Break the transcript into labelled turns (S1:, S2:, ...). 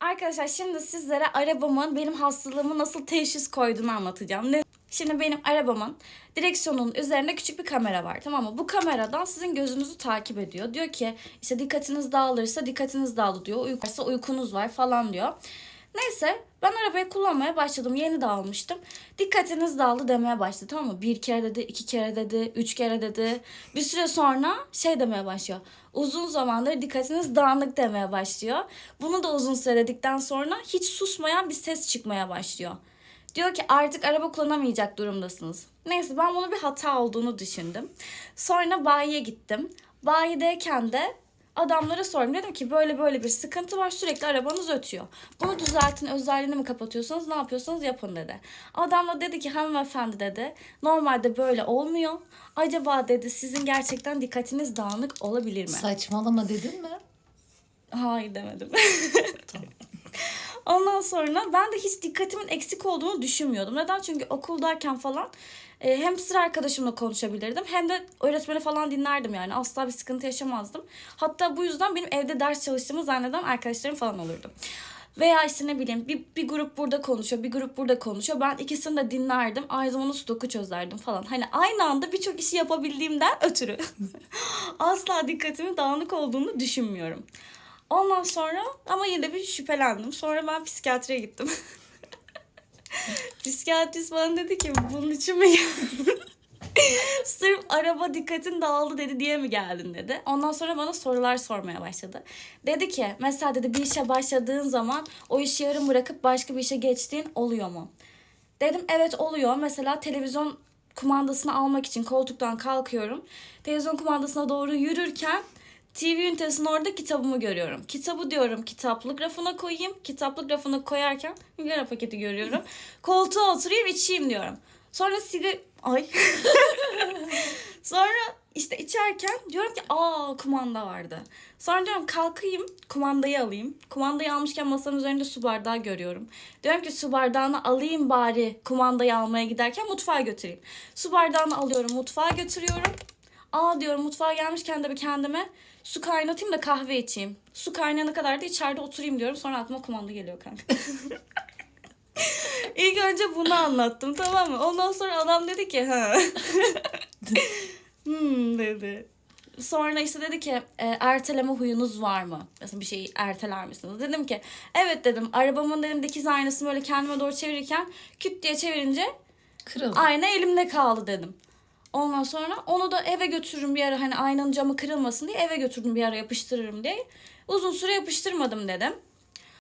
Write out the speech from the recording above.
S1: Arkadaşlar şimdi sizlere arabamın benim hastalığımı nasıl teşhis koyduğunu anlatacağım. Şimdi benim arabamın direksiyonunun üzerinde küçük bir kamera var tamam mı? Bu kameradan sizin gözünüzü takip ediyor. Diyor ki işte dikkatiniz dağılırsa dikkatiniz dağıldı diyor. Uyku uykunuz var falan diyor. Neyse ben arabayı kullanmaya başladım. Yeni de almıştım. Dikkatiniz dağıldı demeye başladı tamam mı? Bir kere dedi, iki kere dedi, üç kere dedi. Bir süre sonra şey demeye başlıyor. Uzun zamandır dikkatiniz dağınık demeye başlıyor. Bunu da uzun süre dedikten sonra hiç susmayan bir ses çıkmaya başlıyor. Diyor ki artık araba kullanamayacak durumdasınız. Neyse ben bunu bir hata olduğunu düşündüm. Sonra bayiye gittim. Bayideyken de adamlara sordum. Dedim ki böyle böyle bir sıkıntı var sürekli arabanız ötüyor. Bunu düzeltin özelliğini mi kapatıyorsanız ne yapıyorsanız yapın dedi. Adam da dedi ki hanımefendi dedi normalde böyle olmuyor. Acaba dedi sizin gerçekten dikkatiniz dağınık olabilir mi?
S2: Saçmalama dedin mi?
S1: Hayır demedim. Ondan sonra ben de hiç dikkatimin eksik olduğunu düşünmüyordum. Neden? Çünkü okuldayken falan e, hem sıra arkadaşımla konuşabilirdim hem de öğretmeni falan dinlerdim yani. Asla bir sıkıntı yaşamazdım. Hatta bu yüzden benim evde ders çalıştığımı zanneden arkadaşlarım falan olurdu. Veya işte ne bileyim bir, bir grup burada konuşuyor, bir grup burada konuşuyor. Ben ikisini de dinlerdim. Aynı zamanda sudoku çözerdim falan. Hani aynı anda birçok işi yapabildiğimden ötürü asla dikkatimin dağınık olduğunu düşünmüyorum. Ondan sonra ama yine bir şüphelendim. Sonra ben psikiyatriye gittim. Psikiyatrist bana dedi ki bunun için mi? Sırf araba dikkatin dağıldı dedi diye mi geldin dedi. Ondan sonra bana sorular sormaya başladı. Dedi ki mesela dedi bir işe başladığın zaman o işi yarım bırakıp başka bir işe geçtiğin oluyor mu? Dedim evet oluyor. Mesela televizyon kumandasını almak için koltuktan kalkıyorum. Televizyon kumandasına doğru yürürken TV ünitesinin orada kitabımı görüyorum. Kitabı diyorum kitaplık rafına koyayım. Kitaplık rafına koyarken sigara paketi görüyorum. Koltuğa oturayım içeyim diyorum. Sonra sigara... Ay. Sonra işte içerken diyorum ki aa kumanda vardı. Sonra diyorum kalkayım kumandayı alayım. Kumandayı almışken masanın üzerinde su bardağı görüyorum. Diyorum ki su bardağını alayım bari kumandayı almaya giderken mutfağa götüreyim. Su bardağını alıyorum mutfağa götürüyorum. Aa diyorum mutfağa gelmişken de bir kendime su kaynatayım da kahve içeyim. Su kaynayana kadar da içeride oturayım diyorum. Sonra aklıma kumanda geliyor kanka. İlk önce bunu anlattım tamam mı? Ondan sonra adam dedi ki ha. hmm dedi. Sonra işte dedi ki e, erteleme huyunuz var mı? Mesela bir şeyi erteler misiniz? Dedim ki evet dedim. Arabamın dedim dikiz aynasını böyle kendime doğru çevirirken küt diye çevirince
S2: Kırıldı.
S1: ayna elimde kaldı dedim. Ondan sonra onu da eve götürürüm bir ara hani aynanın camı kırılmasın diye eve götürdüm bir ara yapıştırırım diye. Uzun süre yapıştırmadım dedim.